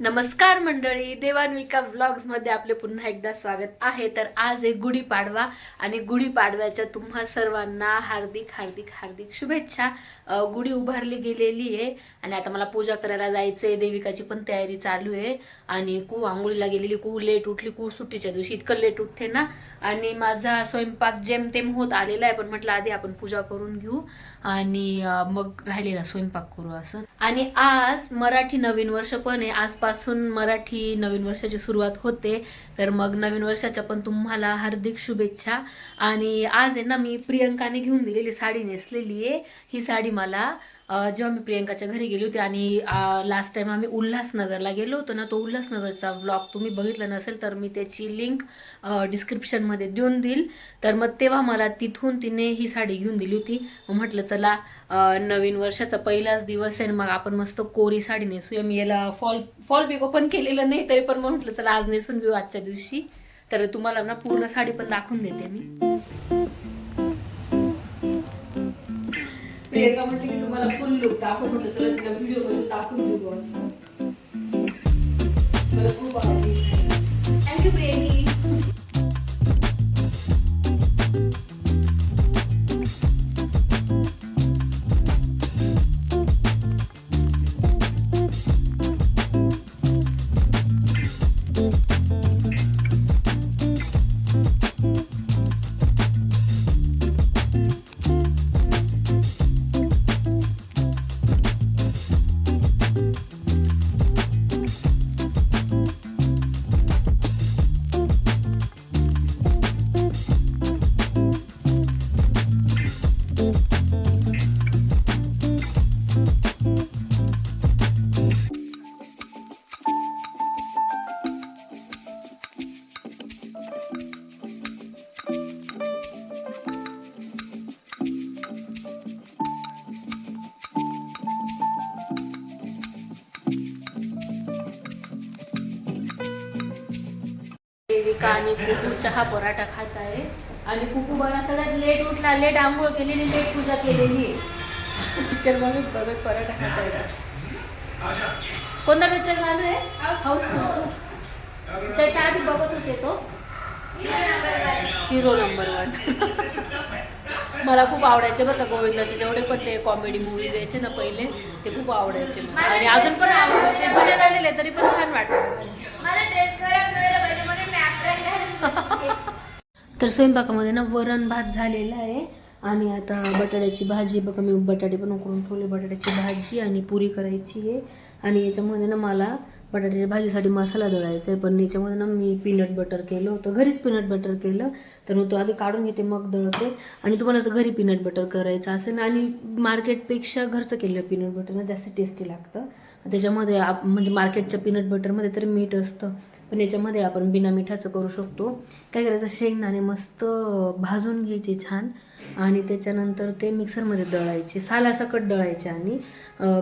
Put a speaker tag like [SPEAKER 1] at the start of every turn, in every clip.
[SPEAKER 1] नमस्कार मंडळी देवान्विका व्लॉग्समध्ये आपले पुन्हा एकदा स्वागत आहे. तर आज एक गुढीपाडवा आणि गुढीपाडव्याच्या तुम्हा सर्वांना हार्दिक हार्दिक हार्दिक शुभेच्छा. गुढी उभारली गेलेली आहे आणि आता मला पूजा करायला जायचंय. देविकाची पण तयारी चालू आहे आणि कू आंघोळीला गेलेली कू लेट उठली कू सुट्टीच्या दिवशी इतकं लेट उठते ना. आणि माझा स्वयंपाक जेमतेम होत आलेला आहे पण म्हटलं आधी आपण पूजा करून घेऊ आणि मग राहिलेला स्वयंपाक करू असं. आणि आज मराठी नवीन वर्ष पण आहे. आजपासून मराठी नवीन वर्षाची सुरुवात होते. तर मग नवीन वर्षाच्या पण तुम्हाला हार्दिक शुभेच्छा. आणि आज आहे ना मी प्रियंकाने घेऊन दिलेली साडी नेसलेली आहे. ही साडी मला जेव्हा मी प्रियंकाच्या घरी गेली होती आणि लास्ट टाइम आम्ही उल्हासनगरला गेलो होतो ना तो उल्हासनगरचा व्लॉग तुम्ही बघितला नसेल तर मी त्याची लिंक डिस्क्रिप्शनमध्ये देऊन देईल. तर मग तेव्हा मला तिथून तिने ही साडी घेऊन दिली होती. म्हटलं चला नवीन वर्षाचा पहिलाच दिवस आहे मग आपण मस्त कोरी साडी नेसूया. मी याला फॉल फॉल बिग ओपन केलेलं नाही तरी पण मग म्हटलं चला आज नेसून घेऊ आजच्या दिवशी. तर तुम्हाला ना पूर्ण साडी पण दाखवून देते मी. प्रियंका म्हटली की तुम्हाला फुल लुक दाखवून म्हटलं चला तिला व्हिडिओमध्ये दाखवून देऊ असं. मला खूप आवडली. थँक्यू प्रियंकी कुकू चहा पराठा खात आहे. आणि कुकू सगळ्यात लेट उठला लेट आंघोळ केलेली लेट पूजा केलेली. पिक्चर बघत बघत पराठा खात आहे. कोणता पिक्चर चालू आहे? हाऊस त्याच्या आधी बघत होते तो. हिरो नंबर वन मला खूप आवडायचे बरं का गोविंदाचे. जेवढे पण ते कॉमेडी मूवी यायचे ना पहिले ते खूप आवडायचे मला. आणि अजून पण आवडते ते जुने झालेले तरी पण छान वाटतं
[SPEAKER 2] मला ड्रेस खराब करायला पाहिजे म्हणून मी apron घालून
[SPEAKER 1] तर स्वयंपाकामध्ये ना वरण भात झालेला आहे. आणि आता बटाट्याची भाजी बघा मी बटाटे पण उकळून ठेवले. बटाट्याची भाजी आणि पुरी करायची आहे. आणि याच्यामध्ये ना मला बटाट्याच्या भाजीसाठी मसाला दळायचा आहे. पण याच्यामध्ये ना मी पीनट बटर केलं होतं. घरीच पीनट बटर केलं. तर मग तो आधी काढून घेते मग दळते. आणि तुम्हाला असं घरी पीनट बटर करायचं असेल ना आणि मार्केटपेक्षा घरचं केलेलं पीनट बटर ना जास्त टेस्टी लागतं. त्याच्यामध्ये आप म्हणजे मार्केटच्या पीनट बटरमध्ये तर मीठ असतं. पण याच्यामध्ये आपण बिना मिठाचं करू शकतो. काय करायचं? शेंगदाणे मस्त भाजून घ्यायचे छान. आणि त्याच्यानंतर ते मिक्सरमध्ये दळायचे. सालासकट दळायचे आणि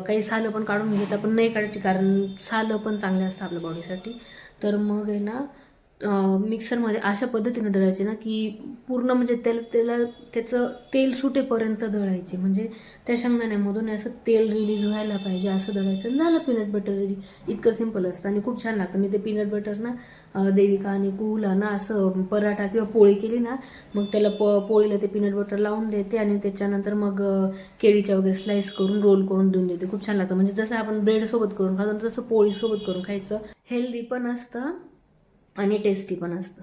[SPEAKER 1] काही सालं पण काढून घेता. पण नाही काढायची कारण सालं पण चांगले असतं आपल्या बॉडीसाठी. तर मग आहे ना मिक्सरमध्ये अशा पद्धतीने दळायचे ना की पूर्ण म्हणजे त्याला त्याला त्याचं तेल सुटेपर्यंत दळायचे. म्हणजे त्या शेंगदाण्यामधून असं तेल रिलीज व्हायला पाहिजे असं दळायचं. झालं पीनट बटर रेडी इतकं सिंपल असतं. आणि खूप छान लागतं. मी ते पीनट बटर ना देविका आणि कुहूला ना असं पराठा किंवा पोळी केली ना मग त्याला प पोळीला ते पीनट बटर लावून देते आणि त्याच्यानंतर मग केळीच्या वगैरे स्लाईस करून रोल करून देऊन देते. खूप छान लागतं. म्हणजे जसं आपण ब्रेडसोबत करून खातो तसं पोळीसोबत करून खायचं. हेल्दी पण असतं. आणि टेस्टी पण असतं.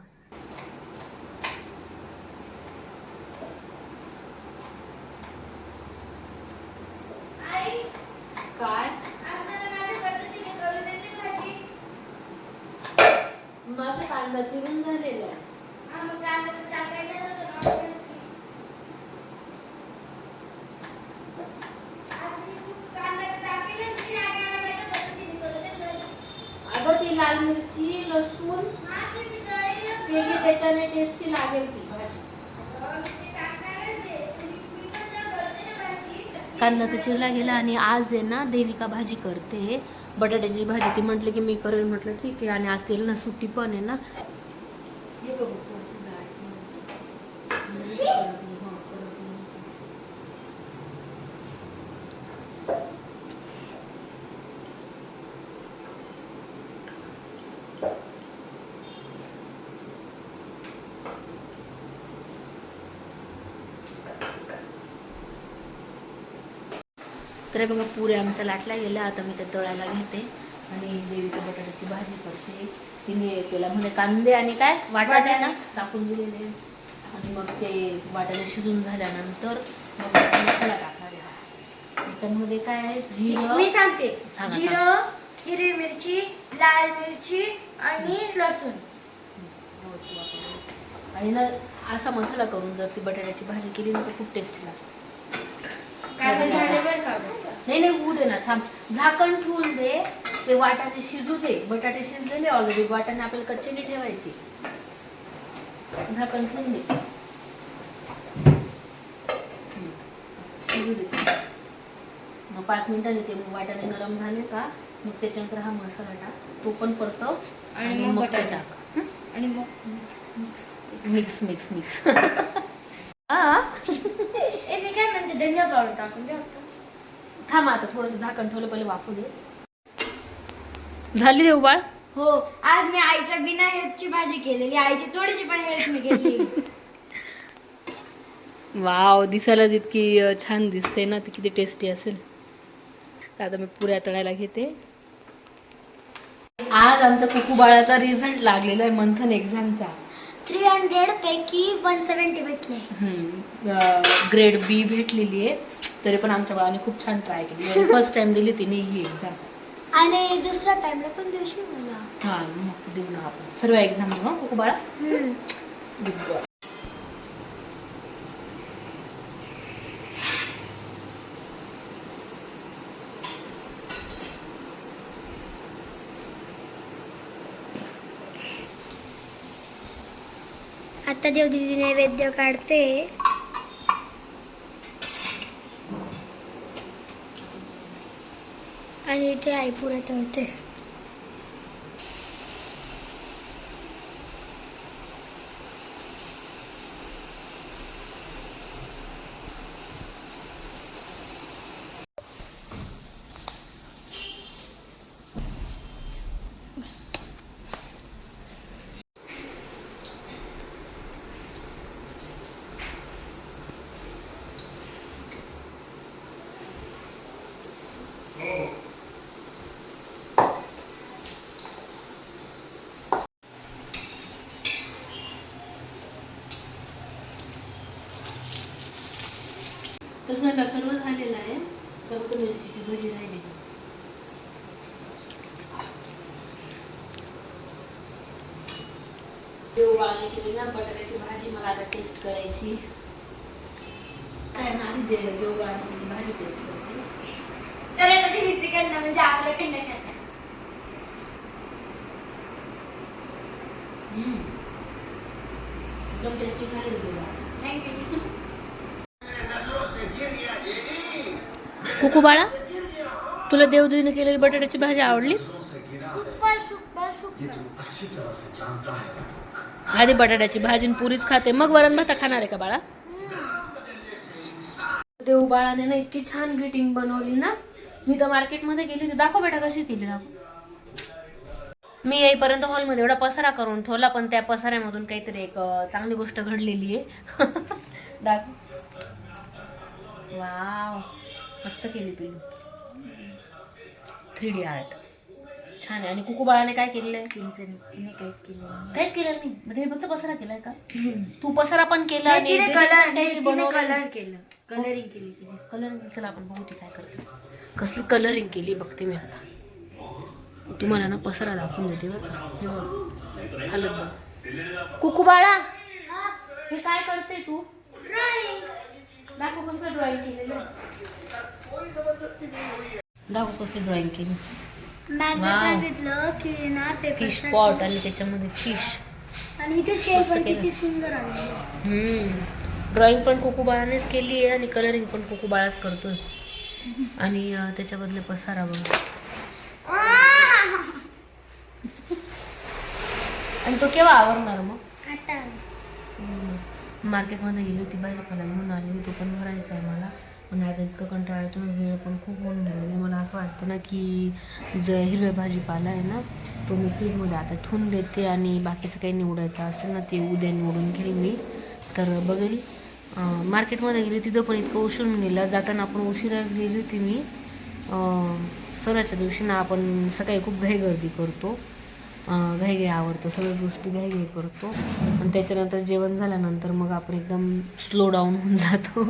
[SPEAKER 2] आई
[SPEAKER 1] काय? माझं कांदा चिरून झालेलं. आहे
[SPEAKER 2] हा मग कांदा तर टाकायचा नव्हता नॉनव्हेज की. आज मी तू कांदा तर टाकेलच की, आज मला माझ्या पद्धतीने करू दे भाजी.
[SPEAKER 1] अगं ती लाल मिरची लसूण
[SPEAKER 2] हा, ते मी तळेलच
[SPEAKER 1] केली
[SPEAKER 2] ना.
[SPEAKER 1] त्याच्याने टेस्टी लागेल ती भाजी
[SPEAKER 2] अगं, मी ते टाकणारच आहे. मी मी पण जेव्हा ना भाजी,
[SPEAKER 1] कांदा तर चिरला गेला आणि आज आहे ना देविका भाजी करते. बटाट्याची भाजी ती म्हटली की मी करेल म्हटलं ठीक आहे. आणि आज तेल ना सुट्टी पण आहे ना हे बघ, थोडीशी डाळ. म्हणजे कडक नाही, हा, कडक नाही. तर हे बघा पुऱ्या आमच्या लाटल्या गेल्या. आता मी त्या तळायला घेते आणि देवीचं बटाट्याची भाजी करते. तिने त्याला म्हणजे कांदे आणि काय? वाटाणे ना? टाकून दिलेले. आणि मग ते वाटाणे शिजून झाल्यानंतर मग टाकणार आहे. त्याच्यामध्ये काय आहे? जिरं.
[SPEAKER 2] मी सांगते.
[SPEAKER 1] सांगा,
[SPEAKER 2] जिरं हिरवी मिरची लाल मिरची आणि लसूण.
[SPEAKER 1] आणि ना असा मसाला करून जर ती बटाट्याची भाजी केली ना तर खूप टेस्टी लागते. नाही नाही होऊ दे ना थांब. झाकण ठेवून दे ते वाटाणे शिजू दे. बटाटे शिजलेले ऑलरेडी वाटाणे आपल्याला कच्चे नाही ठेवायचे. झाकण ठेवून दे. शिजू दे. मग पाच मिनिटांनी ते वाटाणे नरम झाले का मग त्याच्यानंतर हा मसाला टाक. तो पण परतव
[SPEAKER 2] आणि मग बटाटे.
[SPEAKER 1] टाक?
[SPEAKER 2] आणि मग मिक्स
[SPEAKER 1] मिक्स मिक्स. मिक्स हा
[SPEAKER 2] ए मी काय म्हणते? धनिया पावडर टाकून द्या.
[SPEAKER 1] थांब आता थोडंसं झाकण ठेवलं पहिले वाफू दे झाली देऊ बाळ
[SPEAKER 2] हो आज मी आईच्या बिना हेल्पची भाजी केलेली आईची थोडीशी पण हेल्प मी घेतली.
[SPEAKER 1] वाव दिसायला इतकी अ, छान दिसते ना ती किती टेस्टी असेल. तर आता मी पुऱ्या तळायला घेते. आज आमच्या कुकू बाळाचा रिझल्ट लागलेला आहे मंथन एक्झामचा
[SPEAKER 2] थ्री हंड्रेड पैकी वन सेवन्टी भेटले.
[SPEAKER 1] ग्रेड बी भेटलेली आहे. तरी पण आमच्या बाळाने खूप छान ट्राय केली. फर्स्ट टाइम दिली तिने ही एक्झाम
[SPEAKER 2] आणि दुसऱ्या टाइमला पण दिवशी मला.
[SPEAKER 1] हां मग देऊ ना आपण. सर्व एक्झाम देऊ हं, बाळा.
[SPEAKER 2] आता देवदीदी नैवेद्य काढते. आणि इथे आईपुरात होते
[SPEAKER 1] तर स्वयंपाक सर्व झालेला आहे. तर फक्त मिरचीची भजी राहिली. देवबाळाने केली ना बटाट्याची भाजी मला आता टेस्ट करायची. आधी दे देवबाळाने केली भाजी टेस्ट करते
[SPEAKER 2] सर आता ती दुसरीकडनं म्हणजे आपल्याकडनं करतात
[SPEAKER 1] हम्म. एकदम टेस्टी झाली देवबाळ
[SPEAKER 2] थँक्यू
[SPEAKER 1] कुकू बाळा तुला देवदीने केलेली बटाट्याची भाजी आवडली? आधी बटाट्याची भाजी पुरीच खाते मग वरण भाता खाणार आहे का बाळा? देऊ बाळाने ना इतकी छान ग्रीटिंग बनवली ना. मी तर मार्केटमध्ये गेली होती. दाखव बेटा कशी केली दाखव. मी येईपर्यंत हॉलमध्ये एवढा पसारा करून ठेवला पण त्या पसाऱ्यामधून काहीतरी एक चांगली गोष्ट घडलेली आहे. दाखव. वाव. मस्त केली पिलू थ्री डी आर्ट. छान आहे. आणि कुकू बाळाने काय केलेलं आहे?
[SPEAKER 2] तिने काहीच केलं
[SPEAKER 1] काहीच केलं नाही. मग तिने फक्त पसारा केलाय का? तू पसारा पण केला
[SPEAKER 2] नाही, तिने कलर नाही, तिने केलं. कलरिंग केली तिने.
[SPEAKER 1] कलर चला आपण बघू ती काय करते. कसली कलरिंग केली बघते मी आता. तुम्हाला ना पसारा दाखवून देते बरं का. हे बघ. हलत बघ. कुकू बाळा हे काय करते तू? दाखव कसं ड्रॉइंग केलेलं दाखव कसं ड्रॉइंग केली.
[SPEAKER 2] मॅमने
[SPEAKER 1] Wow.
[SPEAKER 2] सांगितलं की ना पेपर
[SPEAKER 1] फिश पॉट आणि त्याच्यामध्ये फिश
[SPEAKER 2] आणि इथे शेप पण. किती सुंदर आहे.
[SPEAKER 1] ड्रॉइंग पण कोकू बाळानेच केली आहे आणि कलरिंग पण कोकू बाळाच करतोय. आणि अं, त्याच्याबदले पसारा बघ. आणि तो केव्हा आवरणार मग?
[SPEAKER 2] आता.
[SPEAKER 1] मार्केटमध्ये गेली होती भाजीपाला घेऊन आली तो पण भरायचा आहे मला. आणि आता इतकं कंटाळा येतो वेळ पण खूप होऊन गेलेला म्हणजे मला असं वाटतं ना की जो हिरव्या भाजीपाला आहे ना तो मी फ्रीजमध्ये आता ठेवून देते आणि बाकीचं काही निवडायचं असेल ना ते उद्या निवडून घेईल मी. तर बघेल. मार्केटमध्ये गेली तिथं पण इतकं उशिरून गेलं गेला. जाताना आपण उशिराच गेली होती मी. सणाच्या दिवशी ना आपण सकाळी खूप घाईगर्दी करतो. घाईघाई घाई आवडतं. सगळ्या गोष्टी घाई घाई करतो. आणि त्याच्यानंतर जेवण झाल्यानंतर मग आपण एकदम स्लो डाऊन होऊन जातो.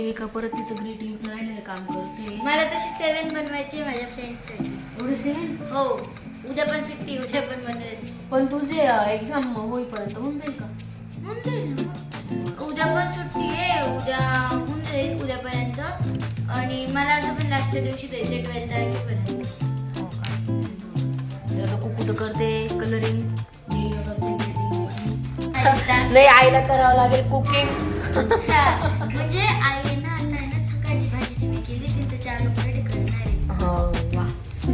[SPEAKER 1] देविका परत तिचं ग्रीटिंग राहिलेलं काम करते.
[SPEAKER 2] मला तशी सेवन बनवायची माझ्या फ्रेंडसाठी
[SPEAKER 1] एवढे सेवन
[SPEAKER 2] हो उद्या पण सुट्टी उद्या पण बनवायची
[SPEAKER 1] पण तुझे एक्झाम होईपर्यंत होऊन जाईल का?
[SPEAKER 2] होऊन जाईल ना. उद्या पण सुट्टी आहे उद्या होऊन जाईल उद्यापर्यंत. आणि मला असं पण लास्टच्या दिवशी द्यायचं ट्वेल्थ तारखेपर्यंत.
[SPEAKER 1] हो का? तर आता कुकू तर करते कलरिंग करते ग्रीटिंग
[SPEAKER 2] आणि
[SPEAKER 1] नाही आईला करावं लागेल कुकिंग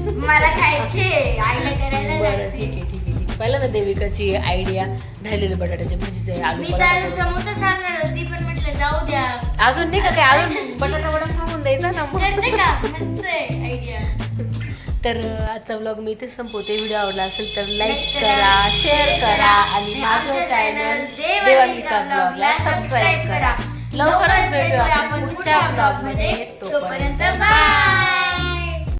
[SPEAKER 2] मला खायचे. आईला करायला
[SPEAKER 1] बरं
[SPEAKER 2] लागते
[SPEAKER 1] ठीक आहे ठीक आहे ठीक आहे. पहिलं ना देविकाची आयडिया राहिलेल्या बटाट्याच्या भाजीचे आलू
[SPEAKER 2] मी तर. समोसा सांगणार होती पण म्हटलं जाऊ द्या.
[SPEAKER 1] अजून नाही का काय? अजून बटाटा वडा सांगून द्यायचा ना मग.
[SPEAKER 2] करते का? मस्त आहे आयडिया
[SPEAKER 1] तर आजचा व्लॉग मी इथे संपवते. व्हिडिओ आवडला असेल तर लाईक करा शेअर करा आणि माझं चॅनल
[SPEAKER 2] देवानिका
[SPEAKER 1] ब्लॉगला सबस्क्राईब करा.
[SPEAKER 2] करा.
[SPEAKER 1] लवकरच भेटूया आपण पुढच्या
[SPEAKER 2] पुढच्या
[SPEAKER 1] ब्लॉगमध्ये.
[SPEAKER 2] vlog मध्ये.
[SPEAKER 1] तोपर्यंत
[SPEAKER 2] तोपर्यंत
[SPEAKER 1] बाय.